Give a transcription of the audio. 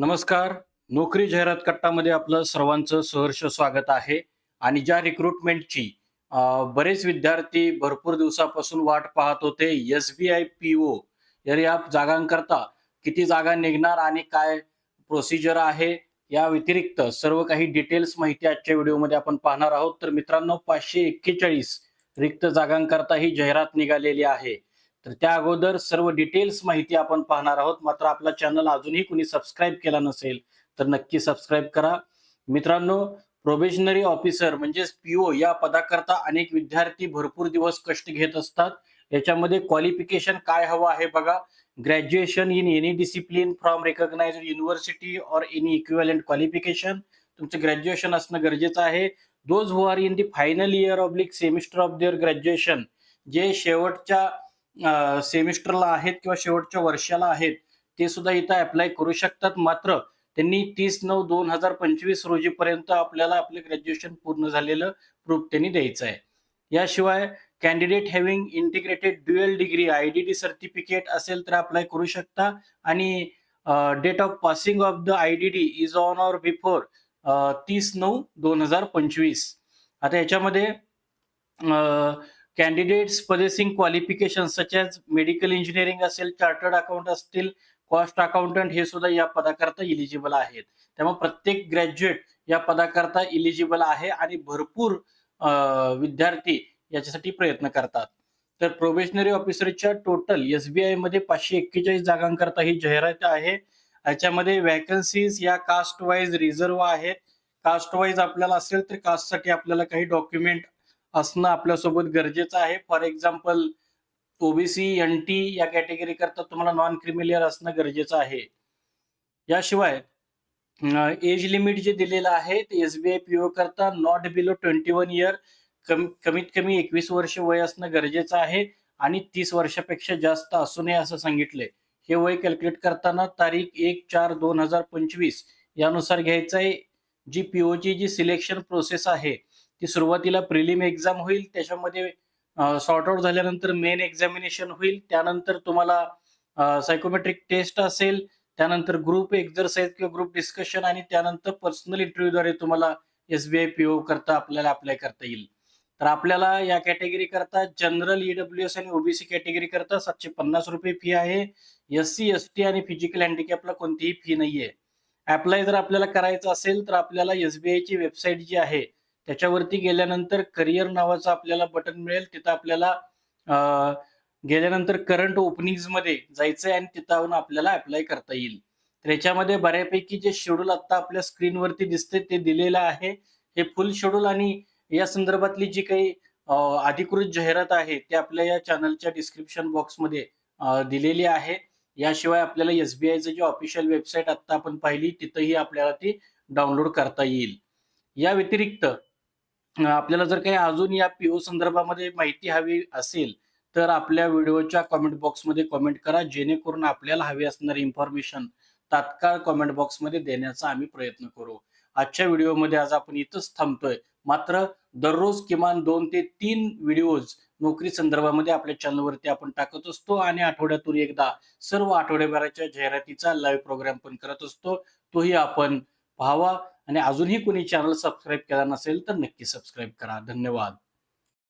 नमस्कार. नोकरी जाहिरात कट्टामध्ये आपलं सर्वांचं सहर्ष स्वागत आहे. आणि ज्या रिक्रुटमेंटची बरेच विद्यार्थी भरपूर दिवसापासून वाट पाहत होते S B I P O या जागांकरता किती जागा निघणार आणि काय प्रोसिजर आहे या व्यतिरिक्त सर्व काही डिटेल्स माहिती आजच्या व्हिडिओमध्ये आपण पाहणार आहोत. तर मित्रांनो पाचशे एक्केचाळीस रिक्त जागांकरता ही जाहिरात निघालेली आहे. तर त्या अगोदर सर्व डिटेल्स माहिती आपण पाहणार आहोत. मात्र आपला चॅनल अजूनही कुणी सबस्क्राईब केला नसेल तर नक्की सबस्क्राईब करा. मित्रांनो प्रोबेशनरी ऑफिसर म्हणजेच पीओ या पदाकरता अनेक विद्यार्थी भरपूर दिवस कष्ट घेत असतात. याच्यामध्ये क्वालिफिकेशन काय हवं आहे बघा. Graduation in any discipline from recognise university और एनी इक्विव्हॅलंट क्वालिफिकेशन तुमचं ग्रॅज्युएशन असणं गरजेचं आहे. Those who are in the final year oblique semester of their graduation जे शेवटच्या सेमिस्टरला आहेत किंवा शेवटच्या वर्षाला आहेत ते सुद्धा इथं अप्लाय करू शकतात. मात्र त्यांनी तीस नऊ दोन हजार पंचवीस रोजीपर्यंत आपल्याला आपले ग्रॅज्युएशन पूर्ण झालेलं प्रूफ त्यांनी द्यायचं आहे. याशिवाय candidate having integrated dual degree I D T certificate असेल तर अप्लाय करू शकता. आणि date of passing of the I D D is on or before तीस नऊ दोन हजार पंचवीस. आता याच्यामध्ये candidates possessing qualification such as medical engineering असेल चार्टर्ड अकाउंट असतील कॉस्ट अकाउंटंट हे सुद्धा या पदाकरता इलिजिबल आहेत. त्यामुळे प्रत्येक ग्रॅज्युएट या पदाकरता इलिजिबल आहे आणि भरपूर विद्यार्थी याच्यासाठी प्रयत्न करतात. तर प्रोबेशनरी ऑफिसरच्या टोटल एस बी मध्ये पाचशे एक्केचाळीस जागांकरता ही जाहिरात आहे. याच्यामध्ये वॅकन्सीज या कास्ट वाईज रिझर्व आहेत कास्ट वाईज आपल्याला असेल तर कास्टसाठी आपल्याला काही डॉक्युमेंट असणं आपल्यासोबत गरजेचं आहे. For example OBC N T या कॅटेगरी करता तुम्हाला नॉन क्रिमिलियर असणं गरजेचं आहे. याशिवाय एज लिमिट जे दिलेलं आहे ते एसबीआय पीओ करता not below twenty one year कमीत कमी एकवीस वर्ष वय असणं गरजेचं आहे आणि तीस वर्षापेक्षा जास्त असू नये असं सांगितले हे वय कॅल्क्युलेट करताना तारीख एक चार दोन हजार पंचवीस यानुसार घ्यायचं आहे जी पीओची जी सिलेक्शन प्रोसेस आहे ती सुरुवातीला प्रिलिम एक्झाम होईल त्याच्यामध्ये सॉर्ट आउट झाल्यानंतर मेन एक्झामिनेशन होईल त्यानंतर तुम्हाला सायकोमेट्रिक टेस्ट असेल त्यानंतर ग्रुप एक्झरसाइज किंवा ग्रुप डिस्कशन आणि त्यानंतर पर्सनल इंटरव्ह्यूद्वारे तुम्हाला एसबीआय पीओ करता आपल्याला अप्लाय करता येईल. तर आपल्याला या कॅटेगरी करता जनरल ईडब्ल्यू एस आणि ओबीसी कॅटेगरी करता सातशे पन्नास रुपये फी आहे. एस सी एस टी आणि फिजिकल हँडिकॅपला कोणतीही फी नाहीये. अप्लाय जर आपल्याला करायचं असेल तर आपल्याला एसबीआय ची वेबसाईट जी आहे त्याच्यावरती गेल्यानंतर करिअर नावाचं आपल्याला बटन मिळेल. तिथं आपल्याला गेल्यानंतर करंट ओपनिंगमध्ये जायचंय आणि तिथं आपल्याला अप्लाय करता येईल. तर याच्यामध्ये बऱ्यापैकी जे शेड्यूल आता आपल्या स्क्रीनवरती दिसते ते दिलेलं आहे. हे फुल शेड्यूल आणि या संदर्भातली जी काही अधिकृत जाहिरात आहे ते आपल्या या चॅनलच्या डिस्क्रिप्शन बॉक्समध्ये दिलेली आहे. याशिवाय आपल्याला एसबीआयचं जी ऑफिशियल वेबसाईट आता आपण पाहिली तिथंही आपल्याला ती डाउनलोड करता येईल. या व्यतिरिक्त आपल्याला जर काही अजून या पीओ संदर्भामध्ये माहिती हवी असेल तर आपल्या व्हिडिओच्या कॉमेंट बॉक्समध्ये कमेंट करा जेणेकरून आपल्याला हवी असणारी इन्फॉर्मेशन तात्काळ कॉमेंट बॉक्समध्ये देण्याचा आम्ही प्रयत्न करू. आजच्या व्हिडिओमध्ये आज आपण इथंच थांबतोय. मात्र दररोज किमान दोन ते तीन व्हिडिओज नोकरी संदर्भामध्ये आपल्या चॅनलवरती आपण टाकत असतो आणि आठवड्यातून एकदा सर्व आठवड्याभराच्या जाहिरातीचा लाईव्ह प्रोग्राम पण करत असतो. तोही आपण पाहावा आणि अजूनही कोणी चॅनल सबस्क्राईब केला नसेल तर नक्की सबस्क्राईब करा. धन्यवाद.